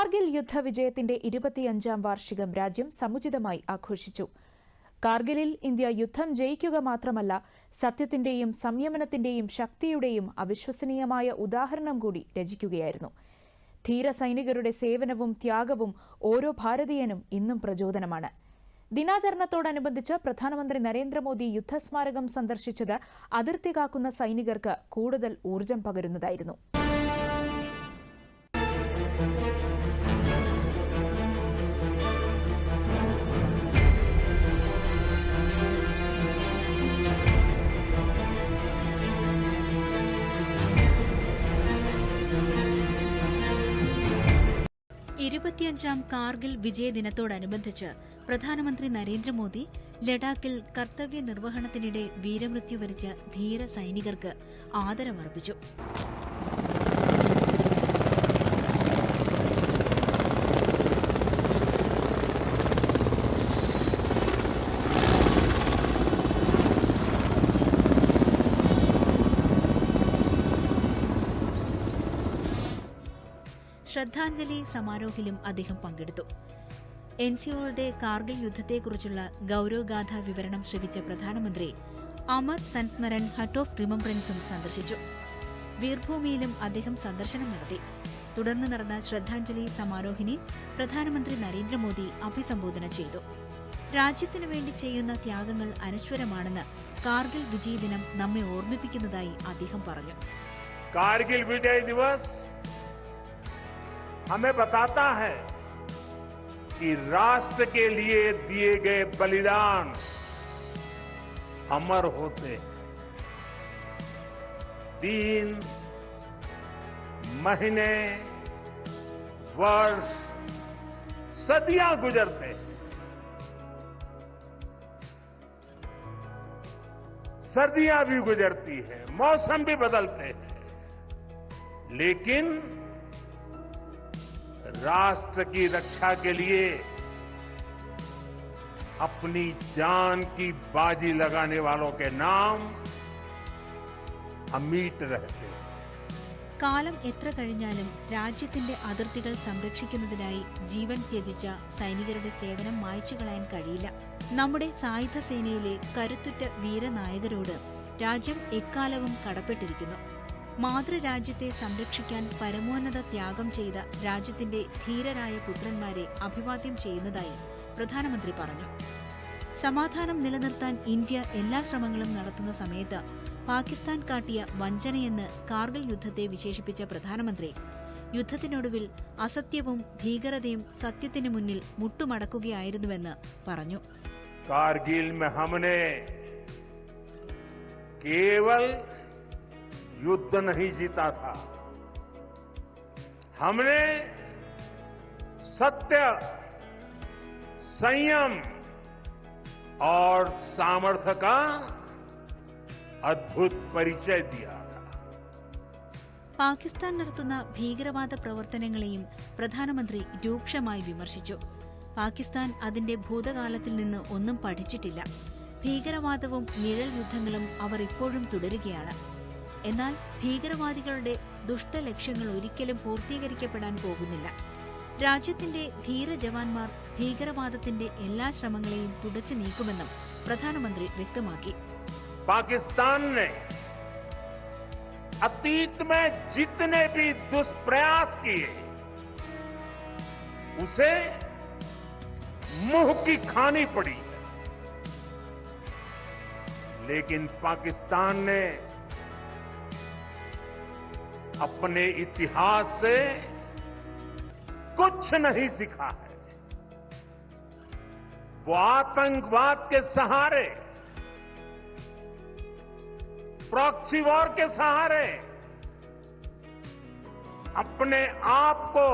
കാർഗിൽ യുദ്ധവിജയത്തിന്റെ ഇരുപത്തിയഞ്ചാം വാർഷികം രാജ്യം സമുചിതമായി ആഘോഷിച്ചു. കാർഗിലിൽ ഇന്ത്യ യുദ്ധം ജയിക്കുക മാത്രമല്ല സത്യത്തിന്റെയും സംയമനത്തിന്റെയും ശക്തിയുടെയും അവിശ്വസനീയമായ ഉദാഹരണം കൂടി രചിക്കുകയായിരുന്നു. ധീര സൈനികരുടെ സേവനവും ത്യാഗവും ഓരോ ഭാരതീയനും ഇന്നും പ്രചോദനമാണ്. ദിനാചരണത്തോടനുബന്ധിച്ച് പ്രധാനമന്ത്രി നരേന്ദ്രമോദി യുദ്ധസ്മാരകം സന്ദർശിച്ചത് അതിർത്തി കാക്കുന്ന സൈനികർക്ക് കൂടുതൽ ഊർജം പകരുന്നതായിരുന്നു. ഇരുപത്തിയഞ്ചാം കാർഗിൽ വിജയദിനത്തോടനുബന്ധിച്ച് പ്രധാനമന്ത്രി നരേന്ദ്രമോദി ലഡാക്കിൽ കർത്തവ്യ നിർവഹണത്തിനിടെ വീരമൃത്യു വരിച്ച ധീര സൈനികർക്ക് ആദരമർപ്പിച്ചു. ശ്രദ്ധാഞ്ജലി സമാരോഹിലും അദ്ദേഹം പങ്കെടുത്തു. എൻ സിഒയുടെ കാർഗിൽ യുദ്ധത്തെക്കുറിച്ചുള്ള ഗൌരവഗാഥ വിവരണം ശ്രവിച്ച പ്രധാനമന്ത്രി അമർ സൻസ്മരൻ ഹട്ട് ഓഫ് റിമംബ്രൻസും സന്ദർശിച്ചു. വീർഭൂമിയിലും അദ്ദേഹം സന്ദർശനം നടത്തി. തുടർന്ന് നടന്ന ശ്രദ്ധാഞ്ജലി സമാരോഹിനെ പ്രധാനമന്ത്രി നരേന്ദ്രമോദി അഭിസംബോധന ചെയ്തു. രാജ്യത്തിനു വേണ്ടി ചെയ്യുന്ന ത്യാഗങ്ങൾ അനശ്വരമാണെന്ന് കാർഗിൽ വിജയ ദിനം നമ്മെ ഓർമ്മിപ്പിക്കുന്നതായി അദ്ദേഹം പറഞ്ഞു. കാർഗിൽ വിജയ് ദിവസ് हमें बताता है कि राष्ट्र के लिए दिए गए बलिदान अमर होते हैं। दिन महीने, वर्ष, सदियाँ गुजरते हैं। सर्दियाँ भी गुजरती है, मौसम भी बदलते हैं। लेकिन राष्ट्र की रक्षा के लिए अपनी जान की बाजी लगाने वालों के नाम अमीट रहते हैं കാലം എത്ര കഴിഞ്ഞാലും രാജ്യത്തിന്റെ അതിർത്തികൾ സംരക്ഷിക്കുന്നതിനായി ജീവൻ ത്യജിച്ച സൈനികരുടെ സേവനം മായ്ച്ചു കളയാൻ കഴിയില്ല നമ്മുടെ സായുധ സേനയിലെ കരുത്തുറ്റ വീരനായകരോട് രാജ്യം എക്കാലവും കടപ്പെട്ടിരിക്കുന്നു മാതൃരാജ്യത്തെ സംരക്ഷിക്കാൻ പരമോന്നത ത്യാഗം ചെയ്ത രാജ്യത്തിന്റെ ധീരരായ പുത്രന്മാരെ അഭിവാദ്യം ചെയ്യുന്നതായി പ്രധാനമന്ത്രി പറഞ്ഞു. സമാധാനം നിലനിർത്താൻ ഇന്ത്യ എല്ലാ ശ്രമങ്ങളും നടത്തുന്ന സമയത്ത് പാകിസ്ഥാൻ കാട്ടിയ വഞ്ചനയെന്ന് കാർഗിൽ യുദ്ധത്തെ വിശേഷിപ്പിച്ച പ്രധാനമന്ത്രി യുദ്ധത്തിനൊടുവിൽ അസത്യവും ഭീകരതയും സത്യത്തിനു മുന്നിൽ മുട്ടുമടക്കുകയായിരുന്നുവെന്ന് പറഞ്ഞു. കാർഗിൽ കേവൽ युद्ध नहीं जीता था हमने सत्य संयम और सामर्थ्य का अद्भुत परिचय दिया था പാകിസ്ഥാൻ നടത്തുന്ന ഭീകരവാദ പ്രവർത്തനങ്ങളെയും പ്രധാനമന്ത്രി രൂക്ഷമായി വിമർശിച്ചു പാകിസ്ഥാൻ അതിന്റെ ഭൂതകാലത്തിൽ നിന്ന് ഒന്നും പഠിച്ചിട്ടില്ല ഭീകരവാദവും നിഴൽ യുദ്ധങ്ങളും അവർ ഇപ്പോഴും തുടരുകയാണ് എന്നാൽ ഭീകരവാദികളുടെ ദുഷ്ടലക്ഷ്യങ്ങൾ ഒരിക്കലും പൂർത്തീകരിക്കപ്പെടാൻ പോകുന്നില്ല രാജ്യത്തിന്റെ ധീര ജവാന്മാർ ഭീകരവാദത്തിന്റെ എല്ലാ ശ്രമങ്ങളെയും തുടച്ചു നീക്കുമെന്നും പ്രധാനമന്ത്രി വ്യക്തമാക്കി पाकिस्तान ने अतीत में जितने भी दुष्प्रयास किए उसे मुंह की खानी पड़ी है लेकिन पाकिस्तान ने अपने इतिहास से कुछ नहीं सीखा है वो आतंकवाद के सहारे प्रॉक्सी वॉर के सहारे अपने आप को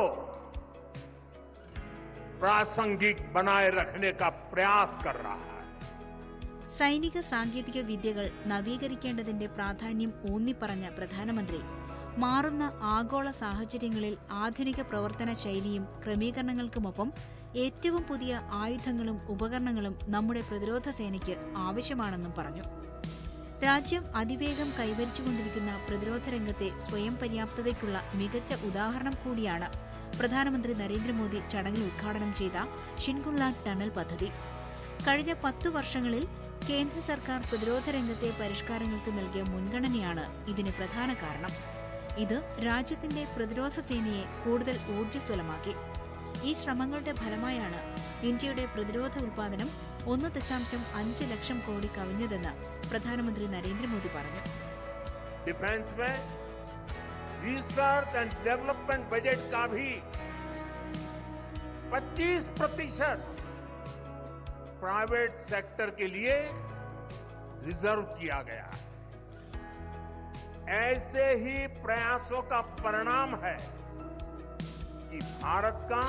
प्रासंगिक बनाए रखने का प्रयास कर रहा है സൈനിക സാങ്കേതിക വിദ്യകൾ നവീകരിക്കേണ്ടതിന്റെ പ്രാധാന്യം ഊന്നിപ്പറഞ്ഞ പ്രധാനമന്ത്രി മാറുന്ന ആഗോള സാഹചര്യങ്ങളിൽ ആധുനിക പ്രവർത്തന ശൈലിയും ക്രമീകരണങ്ങൾക്കുമൊപ്പം ഏറ്റവും പുതിയ ആയുധങ്ങളും ഉപകരണങ്ങളും നമ്മുടെ പ്രതിരോധ സേനയ്ക്ക് ആവശ്യമാണെന്നും പറഞ്ഞു. രാജ്യം അതിവേഗം കൈവരിച്ചുകൊണ്ടിരിക്കുന്ന പ്രതിരോധ രംഗത്തെ സ്വയം പര്യാപ്തതയ്ക്കുള്ള മികച്ച ഉദാഹരണം കൂടിയാണ് പ്രധാനമന്ത്രി നരേന്ദ്രമോദി ചടങ്ങിൽ ഉദ്ഘാടനം ചെയ്ത ഷിൻകുള്ള ടണൽ പദ്ധതി. കഴിഞ്ഞ പത്തു വർഷങ്ങളിൽ കേന്ദ്ര സർക്കാർ പ്രതിരോധ രംഗത്തെ പരിഷ്കാരങ്ങൾക്ക് നൽകിയ മുൻഗണനയാണ് ഇതിന് പ്രധാന കാരണം. ഇത് രാജ്യത്തിന്റെ പ്രതിരോധ സേനയെ കൂടുതൽ ഊർജ്ജസ്വലമാക്കി ഈ ശ്രമങ്ങളുടെ ഫലമായാണ് ഇന്ത്യയുടെ പ്രതിരോധ ഉൽപാദനം ഒന്ന് ദശാംശം അഞ്ച് ലക്ഷം കോടി കവിഞ്ഞതെന്ന് പ്രധാനമന്ത്രി നരേന്ദ്രമോദി പറഞ്ഞു डिफेंस में रिसर्च एंड डेवलपमेंट बजट का भी 25 प्रतिशत प्राइवेट सेक्टर के लिए रिजर्व किया गया है ऐसे ही प्रयासों का परिणाम है कि भारत का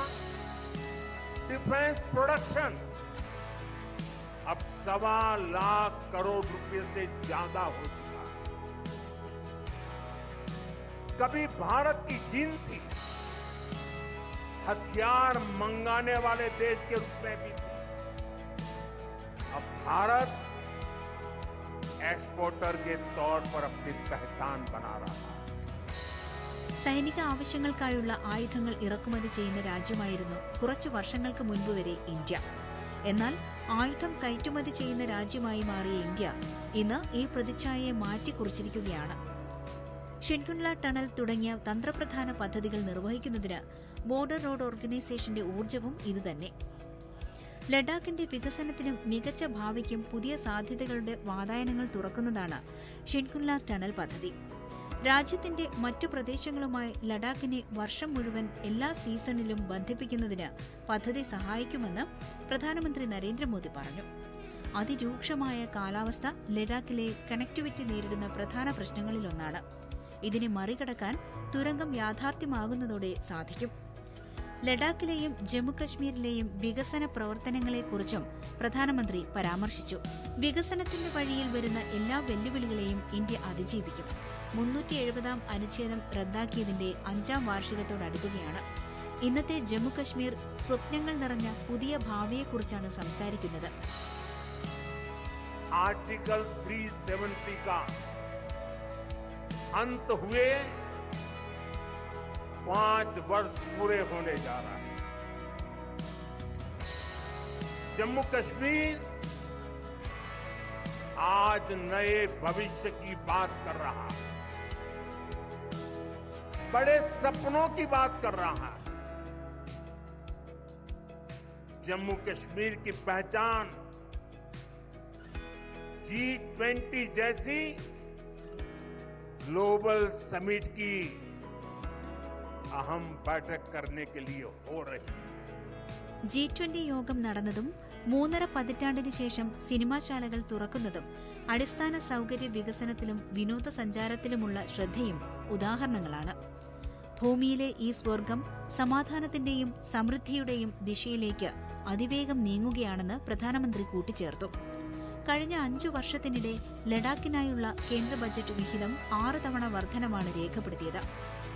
डिफेंस प्रोडक्शन अब सवा लाख करोड़ रुपए से ज़्यादा हो चुका है। कभी भारत की गिनती हथियार मंगाने वाले देश के रूप में भी थी। अब भारत एक्सपोर्टर के तौर पर अपनी पहचान बना रहा है സൈനിക ആവശ്യങ്ങൾക്കായുള്ള ആയുധങ്ങൾ ഇറക്കുമതി ചെയ്യുന്ന രാജ്യമായിരുന്നു കുറച്ചു വർഷങ്ങൾക്ക് മുൻപ് വരെ ഇന്ത്യ എന്നാൽ ആയുധം കയറ്റുമതി ചെയ്യുന്ന രാജ്യമായി മാറിയ ഇന്ത്യ ഇന്ന് ഈ പ്രതിച്ഛായയെ മാറ്റിക്കുറിച്ചിരിക്കുകയാണ് ഷിൻകുൻല ടണൽ തുടങ്ങിയ തന്ത്രപ്രധാന പദ്ധതികൾ നിർവഹിക്കുന്നതിന് ബോർഡർ റോഡ് ഓർഗനൈസേഷന്റെ ഊർജവും ഇതുതന്നെ ലഡാക്കിന്റെ വികസനത്തിനും മികച്ച ഭാവിക്കും പുതിയ സാധ്യതകളുടെ വാതായനങ്ങൾ തുറക്കുന്നതാണ് ഷിൻകുല്ല ടണൽ പദ്ധതി. രാജ്യത്തിന്റെ മറ്റു പ്രദേശങ്ങളുമായി ലഡാക്കിനെ വർഷം മുഴുവൻ എല്ലാ സീസണിലും ബന്ധിപ്പിക്കുന്നതിന് പദ്ധതി സഹായിക്കുമെന്ന് പ്രധാനമന്ത്രി നരേന്ദ്രമോദി പറഞ്ഞു. അതിരൂക്ഷമായ കാലാവസ്ഥ ലഡാക്കിലെ കണക്ടിവിറ്റി നേരിടുന്ന പ്രധാന പ്രശ്നങ്ങളിലൊന്നാണ്. ഇതിനെ മറികടക്കാൻ തുരങ്കം യാഥാർത്ഥ്യമാകുന്നതോടെ സാധിക്കും. ലഡാക്കിലെയും ജമ്മുകശ്മീരിലെയും വികസന പ്രവർത്തനങ്ങളെക്കുറിച്ചും പ്രധാനമന്ത്രി പരാമർശിച്ചു വികസനത്തിന്റെ വഴിയിൽ വരുന്ന എല്ലാ വെല്ലുവിളികളെയും ഇന്ത്യ അതിജീവിക്കും മുന്നൂറ്റി എഴുപതാം അനുച്ഛേദം റദ്ദാക്കിയതിന്റെ അഞ്ചാം വാർഷികത്തോടടുക്കുകയാണ് ഇന്നത്തെ ജമ്മുകശ്മീർ സ്വപ്നങ്ങൾ നിറഞ്ഞ പുതിയ ഭാവിയെക്കുറിച്ചാണ് സംസാരിക്കുന്നത് आर्टिकल 370 का अंत हुए पाँच वर्ष पूरे होने जा रहा है। जम्मू कश्मीर आज नए भविष्य की बात कर रहा है। बड़े सपनों की बात कर रहा है। जम्मू कश्मीर की पहचान जी ट्वेंटी जैसी ग्लोबल समिट की അഹം പാഠക് ഹോ ജി ട്വന്റി യോഗം നടന്നതും മൂന്നര പതിറ്റാണ്ടിന് ശേഷം സിനിമാശാലകൾ തുറക്കുന്നതും അടിസ്ഥാന സൗകര്യ വികസനത്തിലും വിനോദസഞ്ചാരത്തിലുമുള്ള ശ്രദ്ധയും ഉദാഹരണങ്ങളാണ്. ഭൂമിയിലെ ഈ സ്വർഗം സമാധാനത്തിന്റെയും സമൃദ്ധിയുടെയും ദിശയിലേക്ക് അതിവേഗം നീങ്ങുകയാണെന്ന് പ്രധാനമന്ത്രി കൂട്ടിച്ചേർത്തു. കഴിഞ്ഞ അഞ്ചു വർഷത്തിനിടെ ലഡാക്കിനായുള്ള കേന്ദ്ര ബജറ്റ് വിഹിതം ആറ് തവണ വർധനമാണ് രേഖപ്പെടുത്തിയത്.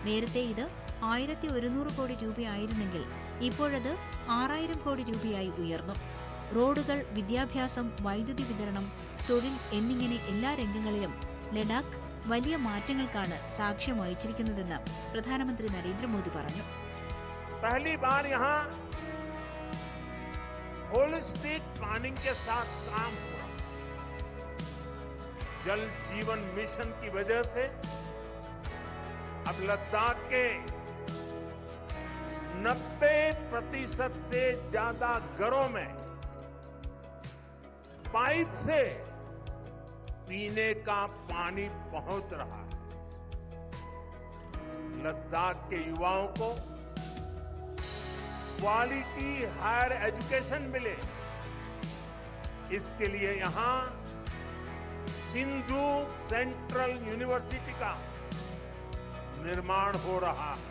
നേരത്തെ ഇത് ആയിരത്തി ഒരുന്നൂറ് കോടി രൂപയായിരുന്നെങ്കിൽ ഇപ്പോഴത് ആറായിരം കോടി രൂപയായി ഉയർന്നു റോഡുകൾ വിദ്യാഭ്യാസം വൈദ്യുതി വിതരണം തൊഴിൽ എന്നിങ്ങനെ എല്ലാ രംഗങ്ങളിലും ലഡാക്ക് വലിയ മാറ്റങ്ങൾക്കാണ് സാക്ഷ്യം വഹിച്ചിരിക്കുന്നതെന്ന് പ്രധാനമന്ത്രി നരേന്ദ്രമോദി പറഞ്ഞു पहली बार यहाँ होलिस्टिक प्लानिंग के साथ काम हो रहा है जल जीवन मिशन की वजह से अब लद्दाख के 90 प्रतिशत से ज़्यादा घरों में पाइप से पीने का पानी पहुँच रहा है। लद्दाख के युवाओं को क्वालिटी हायर एजुकेशन मिले। इसके लिए यहाँ सिंधु सेंट्रल यूनिवर्सिटी का निर्माण हो रहा है।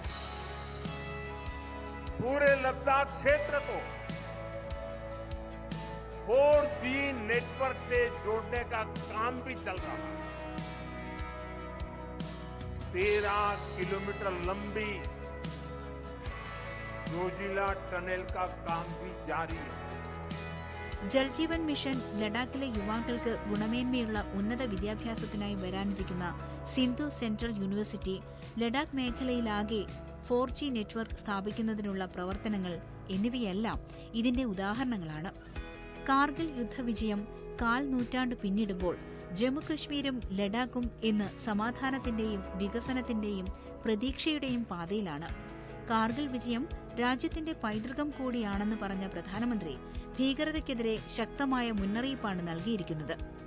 पूरे लद्दाख क्षेत्र को 4G नेटवर्क से जोड़ने का काम भी चल रहा है तेरह किलोमीटर लंबी जोजिला टनल का काम भी जारी है ജൽജീവൻ മിഷൻ ലഡാക്കിലെ യുവാക്കൾക്ക് ഗുണമേന്മയുള്ള ഉന്നത വിദ്യാഭ്യാസത്തിനായി വരാനിരിക്കുന്ന സിന്ധു സെൻട്രൽ യൂണിവേഴ്സിറ്റി ലഡാക്ക് മേഖലയിലാകെ ഫോർ ജി നെറ്റ്വർക്ക് സ്ഥാപിക്കുന്നതിനുള്ള പ്രവർത്തനങ്ങൾ എന്നിവയെല്ലാം ഇതിന്റെ ഉദാഹരണങ്ങളാണ്. കാർഗിൽ യുദ്ധവിജയം കാൽ നൂറ്റാണ്ട് പിന്നിടുമ്പോൾ ജമ്മുകശ്മീരും ലഡാക്കും ഇന്ന് സമാധാനത്തിന്റെയും വികസനത്തിന്റെയും പ്രതീക്ഷയുടെയും പാതയിലാണ്. കാർഗിൽ വിജയം രാജ്യത്തിന്റെ പൈതൃകം കൂടിയാണെന്ന് പറഞ്ഞ പ്രധാനമന്ത്രി ഭീകരതയ്ക്കെതിരെ ശക്തമായ മുന്നറിയിപ്പാണ് നൽകിയിരിക്കുന്നത്.